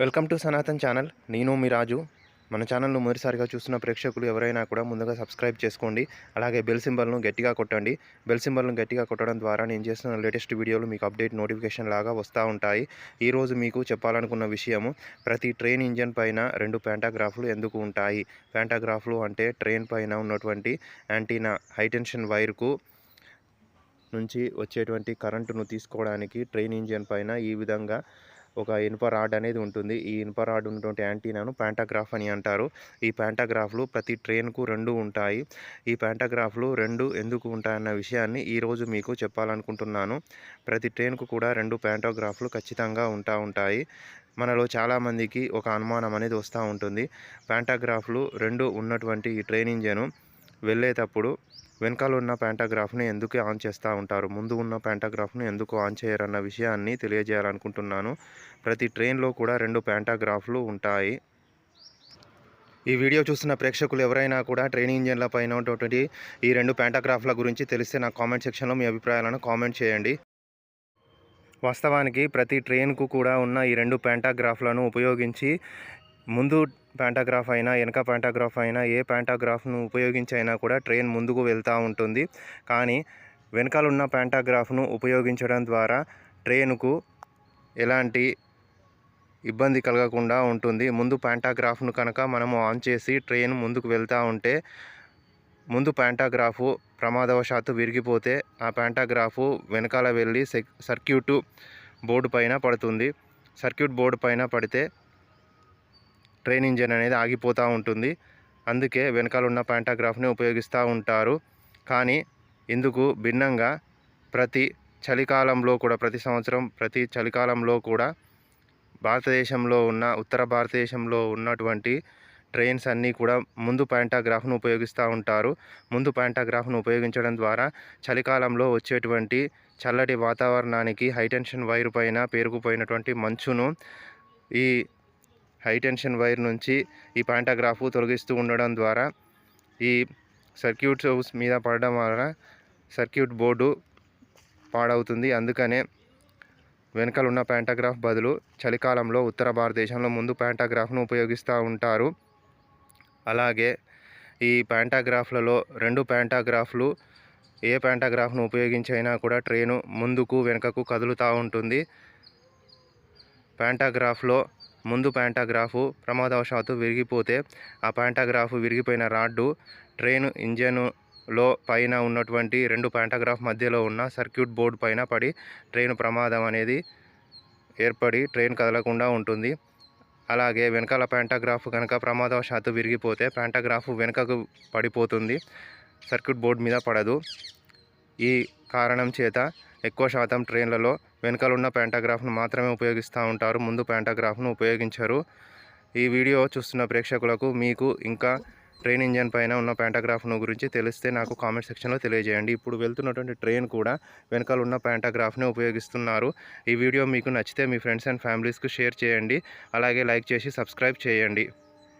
Welcome to Sanatan channel. నేను మీ రాజు. మన ఛానల్ను మొదటిసారిగా చూస్తున్న ప్రేక్షకులు ఎవరైనా కూడా ముందుగా సబ్స్క్రైబ్ చేసుకోండి. అలాగే బెల్ సింబల్ను గట్టిగా కొట్టండి. బెల్ సింబల్ను గట్టిగా కొట్టడం ద్వారా నేను చేస్తున్న లేటెస్ట్ వీడియోలు మీకు అప్డేట్ నోటిఫికేషన్ లాగా వస్తూ ఉంటాయి. ఈరోజు మీకు చెప్పాలనుకున్న విషయము ప్రతి ట్రైన్ ఇంజన్ పైన రెండు ప్యాంటాగ్రాఫ్లు ఎందుకు ఉంటాయి? ప్యాంటాగ్రాఫ్లు అంటే ట్రైన్ పైన ఉన్నటువంటి యాంటీనా హైటెన్షన్ వైర్కు నుంచి వచ్చేటువంటి కరెంటును తీసుకోవడానికి ట్రైన్ ఇంజన్ పైన ఈ విధంగా ఒక ఇనుప రాడ్ అనేది ఉంటుంది. ఈ ఇనుప రాడ్ ఉన్నటువంటి యాంటీనాను ప్యాంటాగ్రాఫ్ అని అంటారు. ఈ ప్యాంటాగ్రాఫ్లు ప్రతి ట్రైన్కు రెండు ఉంటాయి. ఈ ప్యాంటాగ్రాఫ్లు రెండు ఎందుకు ఉంటాయన్న విషయాన్ని ఈరోజు మీకు చెప్పాలనుకుంటున్నాను. ప్రతి ట్రైన్కు కూడా రెండు ప్యాంటోగ్రాఫ్లు ఖచ్చితంగా ఉంటా ఉంటాయి. మనలో చాలామందికి ఒక అనుమానం అనేది వస్తూ ఉంటుంది. ప్యాంటాగ్రాఫ్లు రెండు ఉన్నటువంటి ఈ ట్రైన్ ఇంజను వెళ్ళేటప్పుడు వెనకాల ఉన్న ప్యాంటాగ్రాఫ్ని ఎందుకు ఆన్ చేస్తూ ఉంటారు? ముందు ఉన్న ప్యాంటాగ్రాఫ్ను ఎందుకు ఆన్ చేయరన్న విషయాన్ని తెలియజేయాలనుకుంటున్నాను. ప్రతి ట్రైన్లో కూడా రెండు ప్యాంటాగ్రాఫ్లు ఉంటాయి. ఈ వీడియో చూస్తున్న ప్రేక్షకులు ఎవరైనా కూడా ట్రైన్ ఇంజన్ల పైన ఉన్నటువంటి ఈ రెండు ప్యాంటాగ్రాఫ్ల గురించి తెలిస్తే నా కామెంట్ సెక్షన్లో మీ అభిప్రాయాలను కామెంట్ చేయండి. వాస్తవానికి ప్రతి ట్రైన్కు కూడా ఉన్న ఈ రెండు ప్యాంటాగ్రాఫ్లను ఉపయోగించి ముందు ప్యాంటాగ్రాఫ్ అయినా వెనక ప్యాంటాగ్రాఫ్ అయినా ఏ ప్యాంటాగ్రాఫ్ను ఉపయోగించి అయినా కూడా ట్రైన్ ముందుకు వెళ్తూ ఉంటుంది. కానీ వెనకాల ఉన్న ప్యాంటాగ్రాఫ్ను ఉపయోగించడం ద్వారా ట్రైన్కు ఎలాంటి ఇబ్బంది కలగకుండా ఉంటుంది. ముందు ప్యాంటాగ్రాఫ్ను కనుక మనము ఆన్ చేసి ట్రైన్ ముందుకు వెళ్తూ ఉంటే ముందు ప్యాంటాగ్రాఫు ప్రమాదవశాత్తు విరిగిపోతే ఆ ప్యాంటాగ్రాఫు వెనకాల వెళ్ళి సెక్ సర్క్యూట్ బోర్డు పైన పడుతుంది. సర్క్యూట్ బోర్డు పైన పడితే ట్రైన్ ఇంజన్ అనేది ఆగిపోతూ ఉంటుంది. అందుకే వెనకాల ఉన్న ప్యాంటాగ్రాఫ్ని ఉపయోగిస్తూ ఉంటారు. కానీ ఇందుకు భిన్నంగా ప్రతి చలికాలంలో కూడా ప్రతి సంవత్సరం ప్రతి చలికాలంలో కూడా భారతదేశంలో ఉన్న ఉత్తర భారతదేశంలో ఉన్నటువంటి ట్రైన్స్ అన్నీ కూడా ముందు ప్యాంటాగ్రాఫ్ను ఉపయోగిస్తూ ఉంటారు. ముందు ప్యాంటాగ్రాఫ్ను ఉపయోగించడం ద్వారా చలికాలంలో వచ్చేటువంటి చల్లటి వాతావరణానికి హైటెన్షన్ వైర్ పైన పేరుకుపోయినటువంటి మంచును ఈ హైటెన్షన్ వైర్ నుంచి ఈ పాంటాగ్రాఫ్ తొలగిస్తూ ఉండడం ద్వారా ఈ సర్క్యూట్ మీద పడడం వలన సర్క్యూట్ బోర్డు పాడవుతుంది. అందుకనే వెనకాల ఉన్న ప్యాంటాగ్రాఫ్ బదులు చలికాలంలో ఉత్తర భారతదేశంలో ముందు ప్యాంటాగ్రాఫ్ను ఉపయోగిస్తూ ఉంటారు. అలాగే ఈ ప్యాంటాగ్రాఫ్లలో రెండు ప్యాంటాగ్రాఫ్లు ఏ ప్యాంటాగ్రాఫ్ను ఉపయోగించైనా కూడా ట్రైను ముందుకు వెనుకకు కదులుతూ ఉంటుంది. ప్యాంటాగ్రాఫ్లో ముందు ప్యాంటాగ్రాఫు ప్రమాదవశాత్తు విరిగిపోతే ఆ ప్యాంటాగ్రాఫ్ విరిగిపోయిన రాడ్డు ట్రైన్ ఇంజన్లో పైన ఉన్నటువంటి రెండు ప్యాంటాగ్రాఫ్ మధ్యలో ఉన్న సర్క్యూట్ బోర్డు పైన పడి ట్రైన్ ప్రమాదం అనేది ఏర్పడి ట్రైన్ కదలకుండా ఉంటుంది. అలాగే వెనకాల ప్యాంటాగ్రాఫ్ కనుక ప్రమాదవశాత్తు విరిగిపోతే ప్యాంటాగ్రాఫ్ వెనుకకు పడిపోతుంది. సర్క్యూట్ బోర్డు మీద పడదు. ఈ కారణం చేత ఎక్కువ శాతం ట్రైన్లలో వెనకాల ఉన్న ప్యాంటాగ్రాఫ్ను మాత్రమే ఉపయోగిస్తూ ఉంటారు. ముందు ప్యాంటాగ్రాఫ్ను ఉపయోగించరు. ఈ వీడియో చూస్తున్న ప్రేక్షకులకు మీకు ఇంకా ట్రైన్ ఇంజన్ పైన ఉన్న ప్యాంటాగ్రాఫ్ను గురించి తెలిస్తే నాకు కామెంట్ సెక్షన్లో తెలియజేయండి. ఇప్పుడు వెళ్తున్నటువంటి ట్రైన్ కూడా వెనకాల ఉన్న ప్యాంటాగ్రాఫ్ని ఉపయోగిస్తున్నారు. ఈ వీడియో మీకు నచ్చితే మీ ఫ్రెండ్స్ అండ్ ఫ్యామిలీస్కు షేర్ చేయండి. అలాగే లైక్ చేసి సబ్స్క్రైబ్ చేయండి.